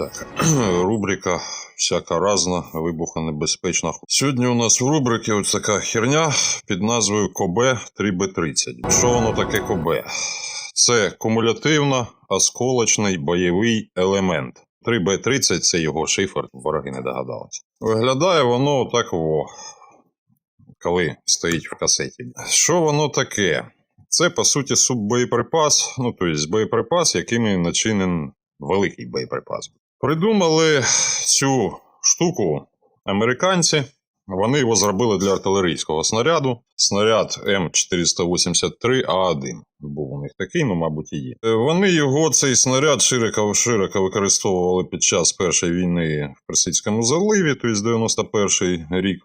Так, рубрика всяка разна, вибухонебезпечна. Сьогодні у нас в рубриці ось така херня під назвою КОБ 3Б30. Що воно таке КОБ? Це кумулятивно осколочний бойовий елемент. 3Б30 це його шифр, вороги не догадалися. Виглядає воно так во, коли стоїть в касеті. Що воно таке? Це, по суті, суббоєприпас, ну, тобто боєприпас, якими начинен великий боєприпас. Придумали цю штуку американці. Вони його зробили для артилерійського снаряду. Снаряд М483А1 був у них такий, ну, мабуть, і є. Е, Вони його, цей снаряд, широко, широко використовували під час Першої війни в Персидському заливі, тобто 91 рік.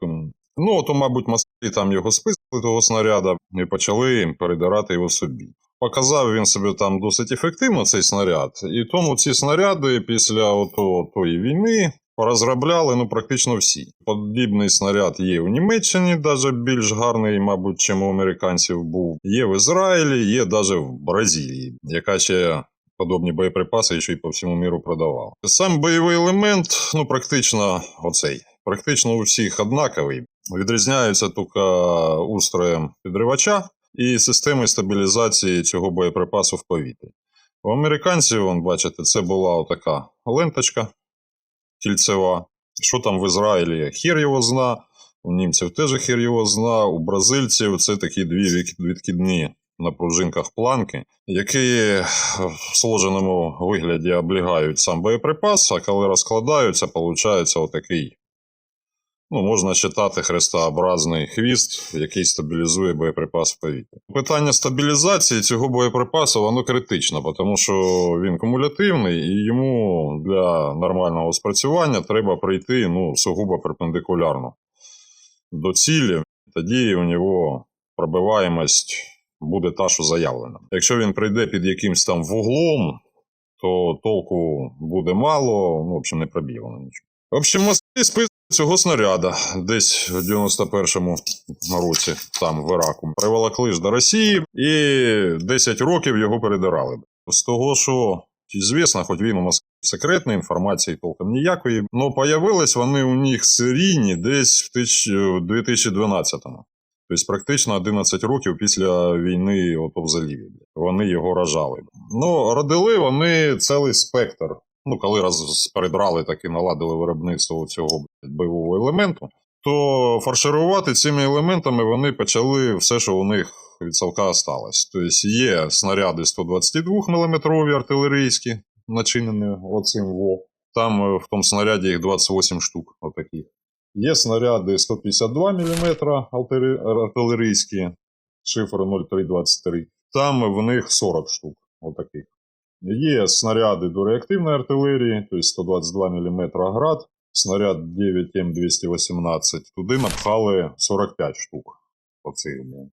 Ну, то, мабуть, москалі там його списали, того снаряда, і почали передирати його собі. Показав він себе там досить ефективно, цей снаряд. І тому ці снаряди після тої війни порозробляли ну, практично всі. Подібний снаряд є в Німеччині, навіть більш гарний, мабуть, чим у американців був. Є в Ізраїлі, є навіть в Бразилії, яка ще подобні боєприпаси ще й по всьому міру продавала. Сам бойовий елемент, ну практично оцей, практично у всіх однаковий. Відрізняються тільки устроєм підривача і системою стабілізації цього боєприпасу в повітрі. У американців, вон, бачите, це була така ленточка кільцева. Що там в Ізраїлі? Хір його зна, у німців теж хір його зна, у бразильців це такі дві відкидні на пружинках планки, які в сложеному вигляді облігають сам боєприпас, а коли розкладаються, виходить отакий Ну, можна читати хрестообразний хвіст, який стабілізує боєприпас в повітрі. Питання стабілізації цього боєприпасу воно критично, тому що він кумулятивний, і йому для нормального спрацювання треба прийти ну, сугубо перпендикулярно до цілі. Тоді у нього пробиваємость буде та, що заявлена. Якщо він прийде під якимсь там вуглом, то толку буде мало, ну, в общем, не пробігано нічого. В общем, Москві спис цього снаряда десь в 91-му році, там в Іраку, приволокли ж до Росії і 10 років його передирали. З того, що звісно, хоч він у Москві секретний, інформації толком ніякої, але появились вони у них серійні десь в тисяч- в 2012-му. Тобто практично 11 років після війни ото в заліві. Вони його рожали. Ну, родили вони цілий спектр ну, коли раз перебрали так і наладили виробництво цього бойового елементу, то фарширувати цими елементами вони почали все, що у них від совка осталось. Тобто є снаряди 122 мм артилерійські, начинені оцим ВО. Там е, в тому снаряді їх 28 штук отаких. Є снаряди 152 мм артилерійські, шифр 0323. Там в них 40 штук отаких. Є снаряди до реактивної артилерії, тобто 122 мм град, снаряд 9М218. Туди напхали 45 штук. Оцих. блін.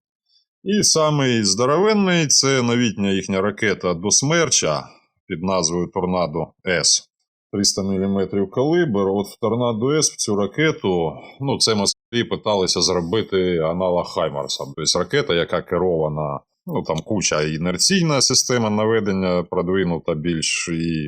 І самий здоровенний це новітня їхня ракета до смерча під назвою Торнадо С. 300 мм калибр. От в Торнадо С в цю ракету, ну це Москві питалися зробити аналог Хаймарса. Тобто ракета, яка керована Ну, там куча інерційна система наведення продвинута більш і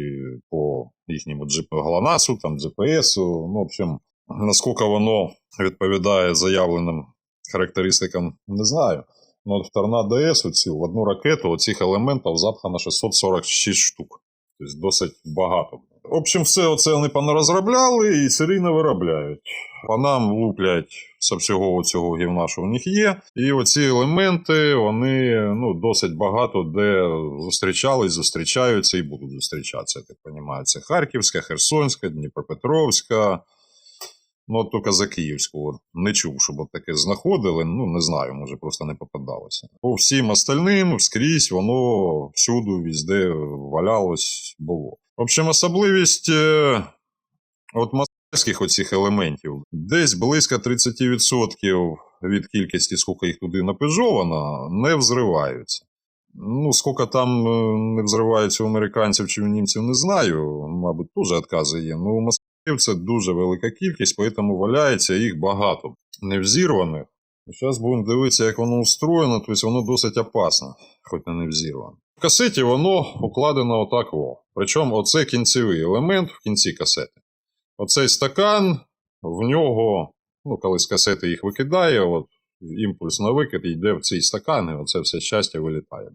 по їхньому ГЛОНАСу, там GPS. Ну, в общем, наскільки воно відповідає заявленим характеристикам, не знаю. Ну, в Торнадо С в одну ракету оцих елементів запхано 646 штук. Тобто досить багато. В общем, все оце вони понарозробляли і серійно виробляють. По нам луплять з всього цього гівна, що в них є. І оці елементи, вони ну, досить багато де зустрічались, зустрічаються і будуть зустрічатися. Так розумію. Це Харківська, Херсонська, Дніпропетровська. Ну, от тільки за Київську не чув, щоб от таке знаходили. Ну, не знаю, може просто не попадалося. По всім остальним скрізь воно всюди, візде валялось, було. В общем, особливість е, от москальських оцих елементів десь близько 30% від кількості, скільки їх туди напежовано, не взриваються. Ну, скільки там е, не взривається у американців чи у німців, не знаю. Мабуть, теж відкази є. Ну, це дуже велика кількість, тому валяється їх багато невзірваних. Зараз будемо дивитися, як воно устроєно, тобто воно досить опасно, хоч не невзірване. В касеті воно укладено отак. О. Причому оце кінцевий елемент в кінці касети. Оцей стакан, в нього, ну, коли з касети їх викидає, от, імпульс на викид йде в цей стакан, і оце все щастя вилітає.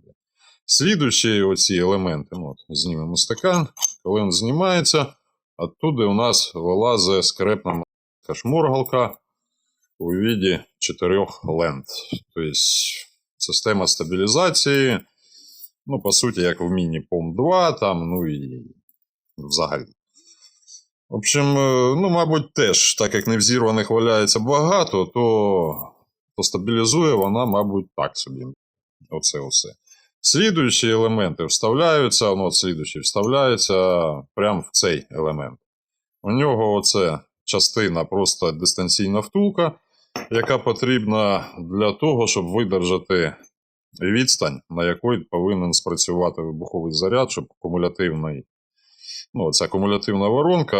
Слідуючі оці елементи, ну, от, знімемо стакан, коли він знімається, оттуда у нас вилазить скрепна шморгалка у віді чотирьох лент. Тобто система стабілізації, ну, по суті, як в міні POM 2, там, ну і взагалі. В общем, е, ну, мабуть, теж, так як невзірваних валяється багато, то, то стабілізує вона, мабуть, так собі. Оце Слідуючі елементи вставляються, ну, от слідуючий вставляється прямо в цей елемент. У нього оце частина просто дистанційна втулка, яка потрібна для того, щоб видержати відстань, на якій повинен спрацювати вибуховий заряд, щоб кумулятивний. Ну, ця кумулятивна воронка,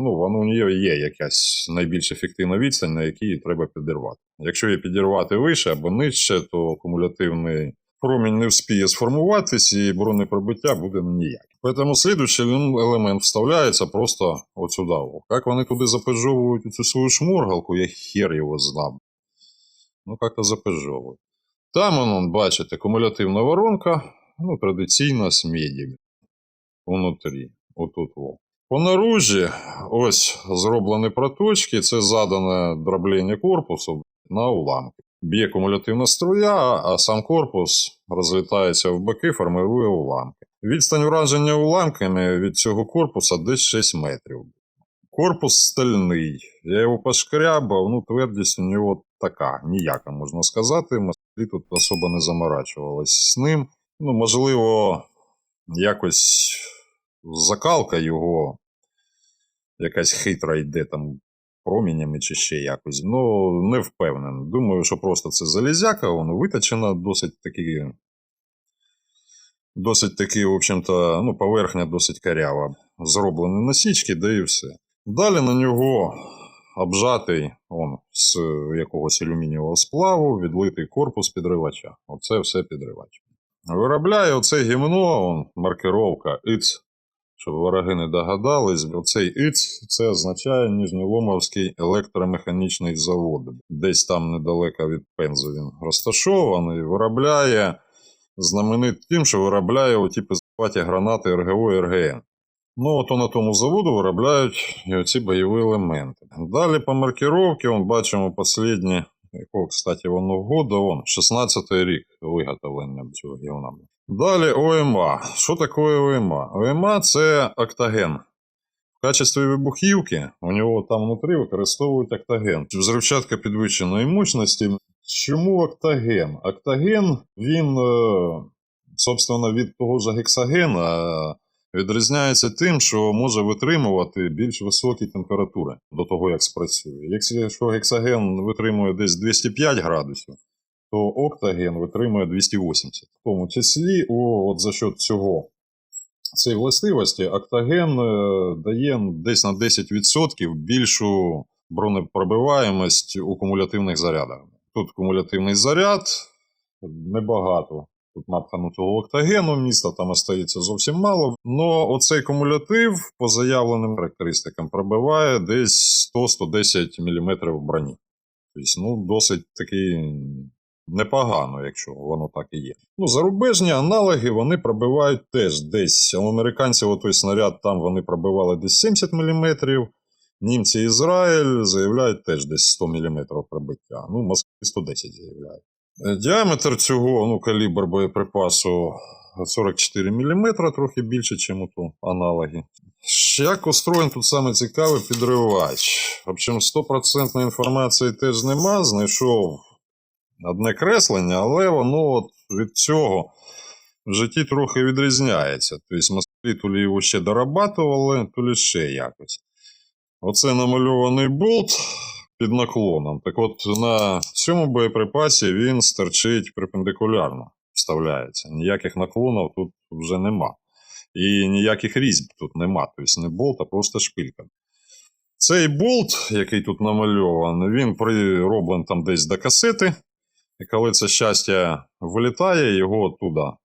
ну, вона у неї є якась найбільш ефективна відстань, на якій треба підірвати. Якщо її підірвати вище або нижче, то кумулятивний промінь не вспіє сформуватись і бронепробиття буде ніяк. Тому слідуючий елемент вставляється просто от сюди. Як вони туди запежовують цю свою шморгалку, я хер його знав. Ну, як-то запежовують. Там, воно, бачите, кумулятивна воронка, ну, традиційна з меді. Внутрі. Отут. Во. По наружі, ось зроблені проточки, це задане дроблення корпусу на уламки. Б'є кумулятивна струя, а сам корпус розлітається в боки, формирує уламки. Відстань враження уламками від цього корпуса десь 6 метрів. Корпус стальний. Я його пошкрябав, ну твердість у нього така, ніяка, можна сказати. Москві тут особо не заморачувалась з ним. Ну, можливо, якось закалка його якась хитра йде там промінями чи ще якось. Ну, не впевнений. Думаю, що просто це залізяка, воно виточена досить таки. Досить таки, в общем-то, ну, поверхня досить карява. Зроблені насічки, да і все. Далі на нього обжатий он, з якогось алюмінієвого сплаву, відлитий корпус підривача. Оце все підривач. Виробляє оце гімно, он, маркировка ІЦ, щоб вороги не догадались. Оцей ІЦ це означає Ніжньоломовський електромеханічний завод. Десь там недалеко від Пензу він розташований. Виробляє знаменит тим, що виробляє оті пиздаті гранати РГО і РГН. Ну, от на тому заводу виробляють і оці бойові елементи. Далі по маркировці, он, бачимо останнє, якого, кстати, воно года, он, 16-й рік виготовлення цього гівна. Далі ОМА. Що таке ОМА? ОМА це октаген. В качестві вибухівки у нього там внутрі використовують октаген. Взривчатка підвищеної мощності. Чому октаген? Октаген, він, е, собственно, від того ж гексагена е, відрізняється тим, що може витримувати більш високі температури до того, як спрацює. Якщо гексаген витримує десь 205 градусів, то октаген витримує 280. В тому числі, о, от за счет цього цієї властивості, октаген е, дає десь на 10% більшу бронепробиваємость у кумулятивних зарядах. Тут кумулятивний заряд небагато. Тут напханутого октагену міста там остається зовсім мало. Но оцей кумулятив по заявленим характеристикам пробиває десь 100-110 мм броні. Тобто, ну, досить таки непогано, якщо воно так і є. Ну, зарубежні аналоги вони пробивають теж десь. У американців той снаряд там вони пробивали десь 70 мм. Німці Ізраїль заявляють теж десь 100 мм пробиття. Ну, Москві 110 заявляють. Е, Діаметр цього ну, калібр боєприпасу 44 мм, трохи більше, ніж у ту аналоги. Як устроєн тут саме цікавий підривач? В общем, 100% інформації теж нема. Знайшов одне креслення, але воно от від цього в житті трохи відрізняється. Тобто, Москві то його ще дорабатували, то лі ще якось. Оце намальований болт під наклоном. Так от на цьому боєприпасі він стерчить перпендикулярно, вставляється. Ніяких наклонів тут вже нема. І ніяких різьб тут нема. Тобто не болт, а просто шпилька. Цей болт, який тут намальований, він прироблений там десь до касети. І коли це щастя вилітає, його оттуда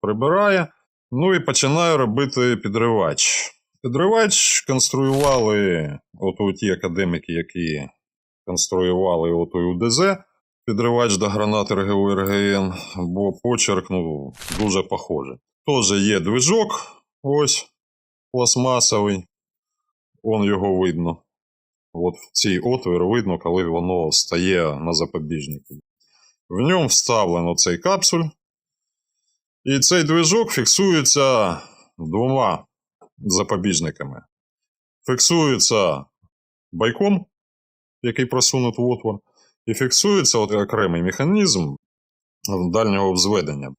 прибирає. Ну і починаю робити підривач. Підривач конструювали от ті академики, які конструювали от УДЗ, підривач до гранат РГУ РГН, бо почерк ну, дуже похожий. Теж є движок, ось пластмасовий, он його видно. От в цей отвір видно, коли воно стає на запобіжнику. В ньому вставлено цей капсуль. І цей движок фіксується двома запобіжниками. Фіксується байком, який просунут в отвор, і фіксується окремий механізм дальнього взведення.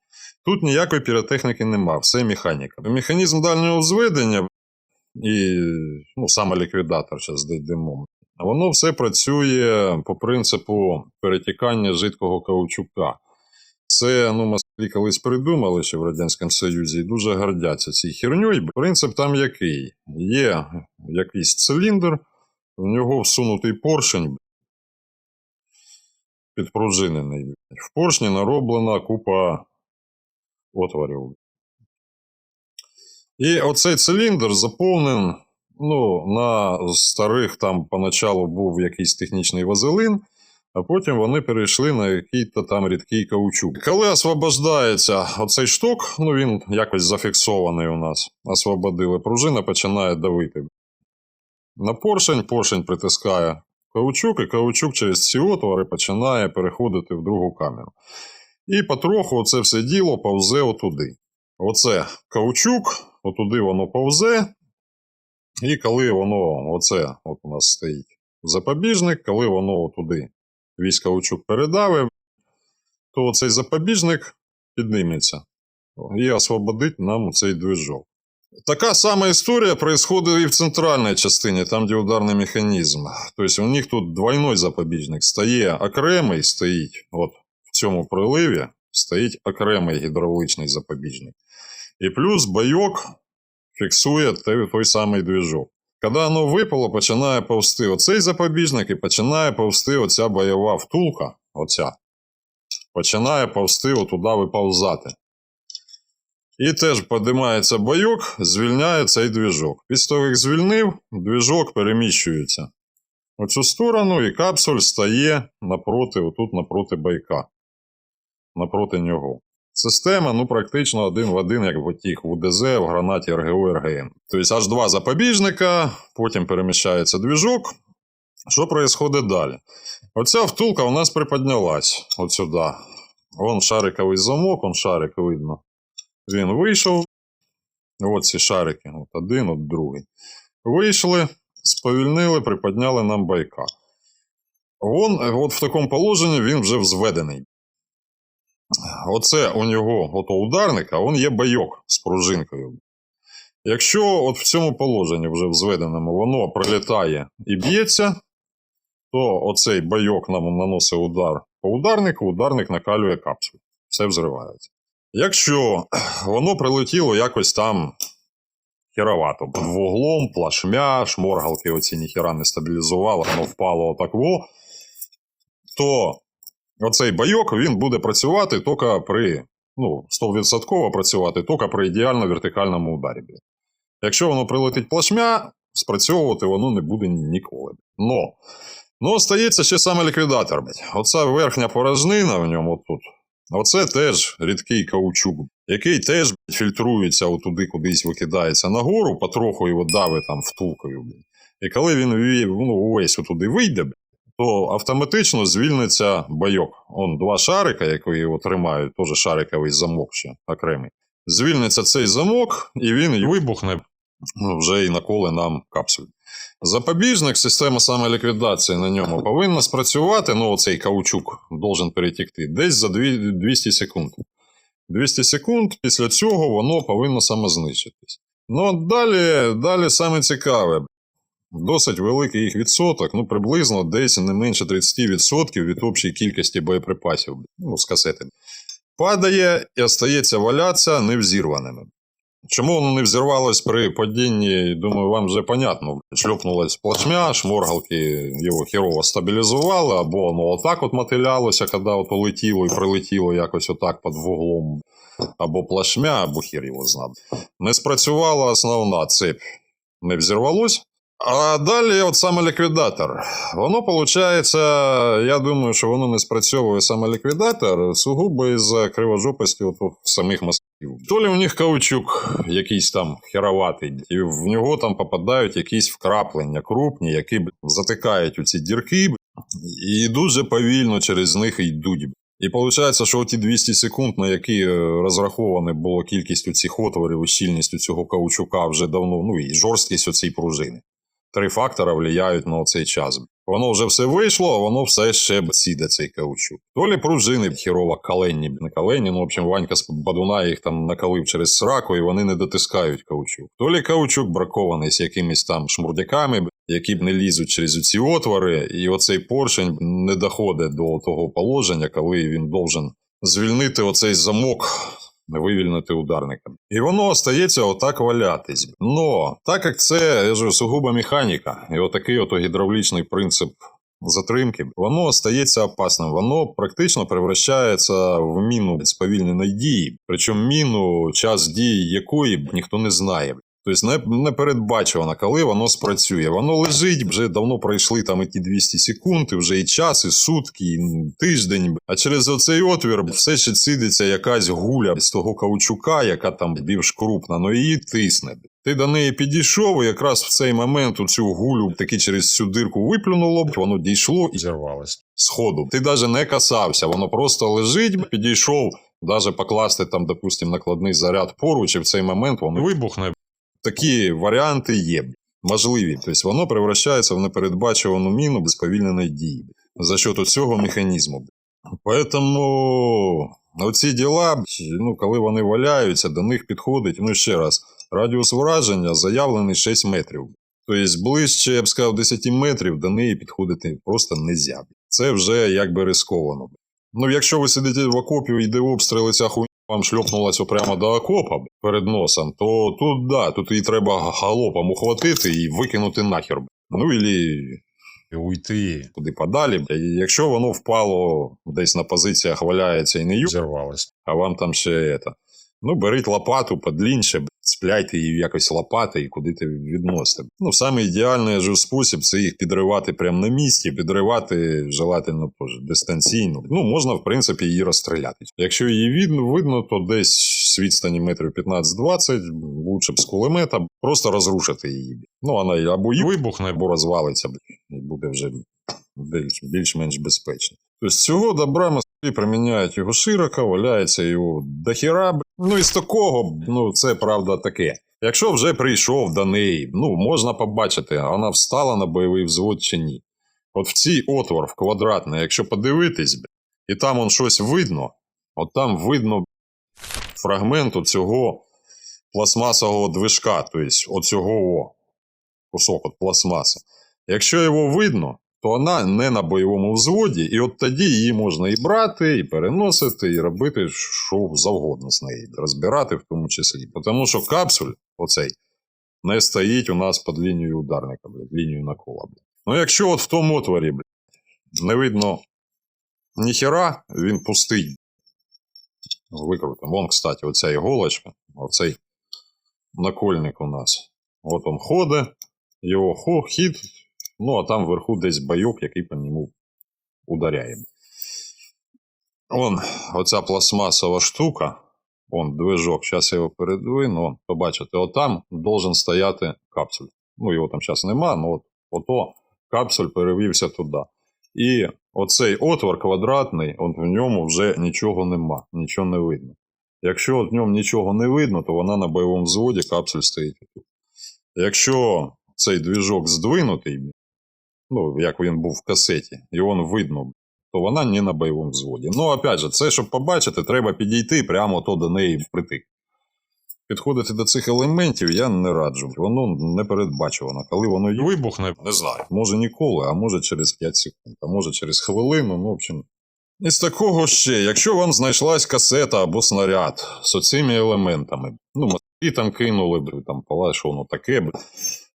Тут ніякої піротехніки нема, все механіка. Механізм дальнього взведення і ну, саме ліквідатор зараз дійдемо. Воно все працює по принципу перетікання жидкого каучука. Це ну, москалі колись придумали ще в Радянському Союзі і дуже гордяться цією херньою. Принцип там який? Є якийсь циліндр, в нього всунутий поршень підпружинений. В поршні нароблена купа отворів. І оцей циліндр заповнен. Ну, на старих там поначалу був якийсь технічний вазелин, а потім вони перейшли на який-то там рідкий каучук. Коли освобождається оцей шток, ну він якось зафіксований у нас, освободили, пружина починає давити. На поршень, поршень притискає каучук, і каучук через ці отвори починає переходити в другу камеру. І потроху це все діло повзе отуди. Оце каучук, отуди воно повзе. І коли воно, оце от у нас стоїть запобіжник, коли воно туди весь каучук передавив, то цей запобіжник підніметься і освободить нам цей движок. Така сама історія происходит і в центральній частині, там, де ударний механізм. Тобто у них тут двойной запобіжник стає окремий, стоїть от в цьому приливі, стоїть окремий гідравличний запобіжник. І плюс бойок фіксує той, самий движок. Коли воно випало, починає повсти оцей запобіжник і починає повсти оця бойова втулка, оця, починає повсти отуди виповзати. І теж піднімається бойок, звільняє цей движок. Після того, як звільнив, движок переміщується в цю сторону, і капсуль стає напроти, отут напроти байка, напроти нього. Система ну, практично один в один, як в тих в УДЗ, в гранаті РГО РГН. Тобто аж два запобіжника, потім переміщається двіжок. Що відбувається далі? Оця втулка у нас приподнялась от сюди. Вон шариковий замок, он шарик видно. Він вийшов. От ці шарики, от один, от другий. Вийшли, сповільнили, приподняли нам байка. Вон, от в такому положенні він вже взведений. Оце у нього ударник, а он є байок з пружинкою. Якщо от в цьому положенні вже взведеному воно прилітає і б'ється, то оцей байок нам наносить удар по ударнику, ударник накалює капсулю. Все взривається. Якщо воно прилетіло якось там херовато, вуглом, плашмя, шморгалки оці ніхіра не стабілізували, воно впало отакво, то оцей байок він буде працювати тільки при, ну, 100% працювати тільки при ідеально вертикальному ударі. Якщо воно прилетить плашмя, спрацьовувати воно не буде ніколи. Но, но стається ще саме ліквідатор. Оця верхня порожнина в ньому тут. Оце теж рідкий каучук, який теж фільтрується отуди, кудись викидається нагору, потроху його дави там втулкою. І коли він ну, увесь отуди вийде, то автоматично звільниться байок. Он два шарика, які його тримають, теж шариковий замок ще окремий. Звільниться цей замок, і він вибухне ну, вже і наколи нам капсуль. Запобіжник, система самоліквідації на ньому повинна спрацювати. Ну, цей каучук должен перетікти десь за 200 секунд. 200 секунд, після цього воно повинно самознищитись. Ну, далі, далі саме цікаве. Досить великий їх відсоток, ну приблизно десь не менше 30% від общої кількості боєприпасів ну, з касети. Падає і остається валятися невзірваними. Чому воно не взірвалось при падінні, думаю, вам вже понятно. Шльопнулась плашмя, шморгалки його хірово стабілізували, або воно отак от мотилялося, коли от летіло і прилетіло якось отак під вуглом. Або плашмя, або хір його знав. Не спрацювала основна цепь, не взірвалось. А далі, от саме ліквідатор. Воно виходить, я думаю, що воно не спрацьовує саме ліквідатор, сугубо із-за кривожопості от, самих мозків. То лі у них каучук якийсь там хероватий, і в нього там попадають якісь вкраплення крупні, які б, затикають у ці дірки б, і дуже повільно через них йдуть. б. І виходить, що ті 200 секунд, на які е, розрахована була кількість цих отворів і щільність цього каучука вже давно, ну і жорсткість оцій пружини. Три фактора впливають на цей час. Воно вже все вийшло, а воно все ще сіде цей каучук. То лі пружини хірово каленні, не каленні, ну, в общем, Ванька з Бадуна їх там накалив через сраку, і вони не дотискають каучук. То лі каучук бракований з якимись там шмурдяками, які б не лізуть через ці отвори, і оцей поршень не доходить до того положення, коли він должен звільнити оцей замок вивільнити ударника. І воно остається отак валятись. Но так як це я ж, сугуба механіка, і отакий от гідравлічний принцип затримки, воно стається опасним. Воно практично превращається в міну сповільненої дії. Причому міну, час дії якої ніхто не знає. Тобто не, передбачувано, коли воно спрацює. Воно лежить, вже давно пройшли там і ті 200 секунд, і вже і час, і сутки, і тиждень. А через оцей отвір все ще цідиться якась гуля з того каучука, яка там більш крупна, ну її тисне. Ти до неї підійшов, і якраз в цей момент у цю гулю таки через цю дирку виплюнуло, воно дійшло і зірвалось. сходу. Ти навіть не касався, воно просто лежить, підійшов, навіть покласти там, допустим, накладний заряд поруч, і в цей момент воно Вибухне. Такі варіанти є можливі. Тобто воно превращається в непередбачувану міну без повільненої дії за счет цього механізму. Поэтому оці діла, ну, коли вони валяються, до них підходить, ну ще раз, радіус враження заявлений 6 метрів. Тобто ближче, я б сказав, 10 метрів до неї підходити просто не можна. Це вже якби рисковано. Ну, якщо ви сидите в окопі, йде обстріл, і ця хуйня вам шльопнулася прямо до окопа перед носом, то тут да, тут її треба галопом ухватити і викинути нахер. Ну і уйти. куди подалі. І якщо воно впало десь на позиціях валяється і не ю, а вам там ще это. Ну, беріть лопату подлінше, спляйте її якось лопати і куди ти відносите. Ну, саме ідеальний же спосіб це їх підривати прямо на місці, підривати желательно дистанційно. Ну, можна, в принципі, її розстріляти. Якщо її видно, то десь з відстані метрів 15-20, лучше б з кулемета, просто розрушити її. Ну, вона або ї Вибухне. або розвалиться, і буде вже більш- більш-менш безпечно. Тобто цього добра москалі приміняють його широко, валяється його б. Ну і з такого, ну це правда таке. Якщо вже прийшов до неї, ну можна побачити, вона встала на бойовий взвод чи ні. От в цій отвор, в квадратний, якщо подивитись, і там он щось видно, от там видно фрагмент цього пластмасового движка, тобто оцього кусок от пластмаси. Якщо його видно, то вона не на бойовому взводі, і от тоді її можна і брати, і переносити, і робити що завгодно з нею, розбирати в тому числі. Тому що капсуль, оцей, не стоїть у нас під лінією ударника, блядь, лінією накола. Блядь. Ну якщо от в тому отворі, блядь, не видно ніхера, він пустий. Викрутимо. Вон, кстати, оця іголочка, оцей накольник у нас. От он ходить, його хід, ну а там вверху десь байок, який по ньому ударяє. Вон, оця пластмасова штука, вон движок, зараз я його передвину, побачите, отам должен стояти капсуль. Ну, його там зараз нема, ну от ото капсуль перевівся туди. І оцей отвор квадратний, от в ньому вже нічого нема, нічого не видно. Якщо от в ньому нічого не видно, то вона на бойовому взводі капсуль стоїть. Якщо цей двіжок здвинутий, ну, як він був в касеті, і він видно, то вона не на бойовому взводі. Ну, опять же, це, щоб побачити, треба підійти прямо то до неї впритик. Підходити до цих елементів я не раджу. Воно не передбачувано. Коли воно є, Вибухне. не знаю. Може ніколи, а може через 5 секунд, а може через хвилину. Ну, в общем. Із такого ще, якщо вам знайшлась касета або снаряд з оцими елементами, ну, І там кинули, б, там пала, що воно таке. б.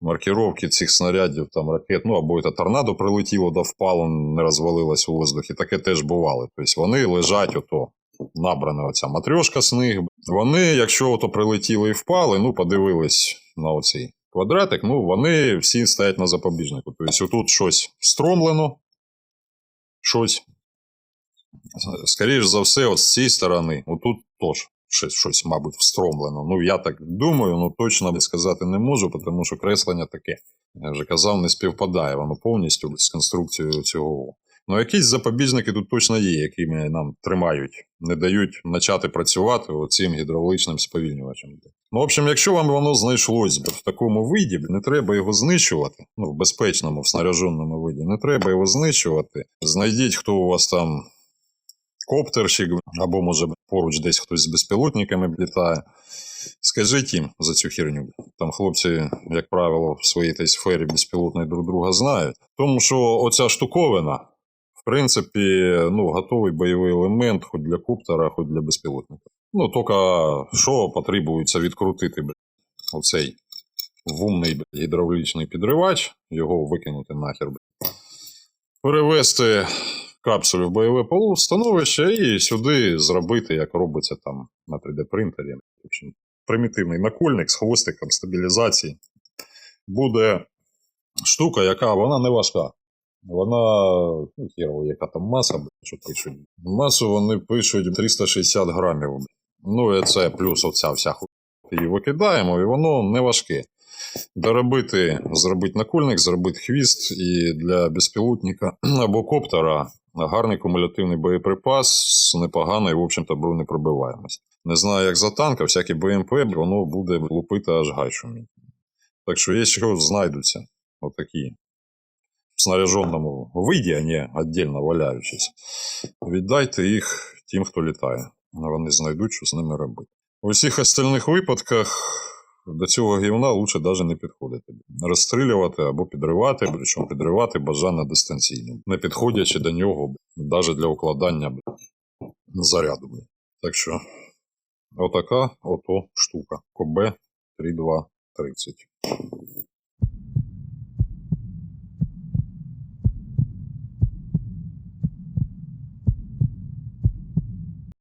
Маркіровки цих снарядів, там ракет, ну або це торнадо прилетіло, да впало, не розвалилось у воздухі. Таке теж бувало. Тобто вони лежать ото. Набрана оця матрьошка з них. Вони, якщо ото прилетіли і впали, ну подивились на оцей квадратик, ну вони всі стоять на запобіжнику. Тобто отут щось встромлено, щось. Скоріше за все, от з цієї сторони, отут теж щось, щось, мабуть, встромлено. Ну, я так думаю, ну точно сказати не можу, тому що креслення таке. Я вже казав, не співпадає воно повністю з конструкцією цього. Ну, якісь запобіжники тут точно є, які нам тримають, не дають почати працювати цим гідравлічним сповільнювачем. Ну, в общем, якщо вам воно знайшлось в такому виді, не треба його знищувати. Ну, в безпечному, в снаряженому виді, не треба його знищувати. Знайдіть, хто у вас там коптерщик, або може поруч десь хтось з безпілотниками літає. Скажіть їм за цю херню. Там хлопці, як правило, в своїй тій сфері безпілотної друг друга знають. Тому що оця штуковина, принципі, ну, готовий бойовий елемент хоч для коптера, хоч для безпілотника. Ну, тільки що потребується відкрутити оцей вумний гідравлічний підривач, його викинути нахер. Перевести капсулю в бойове полустановище і сюди зробити, як робиться там на 3D-принтері. В общем, примітивний накольник з хвостиком стабілізації. Буде штука, яка вона не важка. Вона, ну, хірово, яка там маса, що пишуть. Масу вони пишуть 360 грамів. Ну, і це плюс оця вся хуйня. Її викидаємо, і воно не важке. Доробити, зробити накольник, зробити хвіст, і для безпілотника або коптера гарний кумулятивний боєприпас з непоганою, в общем-то, бронепробиваємості. Не знаю, як за танка, всякі БМП, воно буде лупити аж гай шуміть. Так що, якщо знайдуться отакі в снаряженому виді, а не віддільно валяючись, віддайте їх тим, хто літає. Вони знайдуть, що з ними робити. У всіх остальних випадках до цього гівна лучше навіть не підходити. Розстрілювати або підривати, причому підривати бажано дистанційно, не підходячи до нього, навіть для укладання заряду. Так що, отака ото штука. КБ 3230.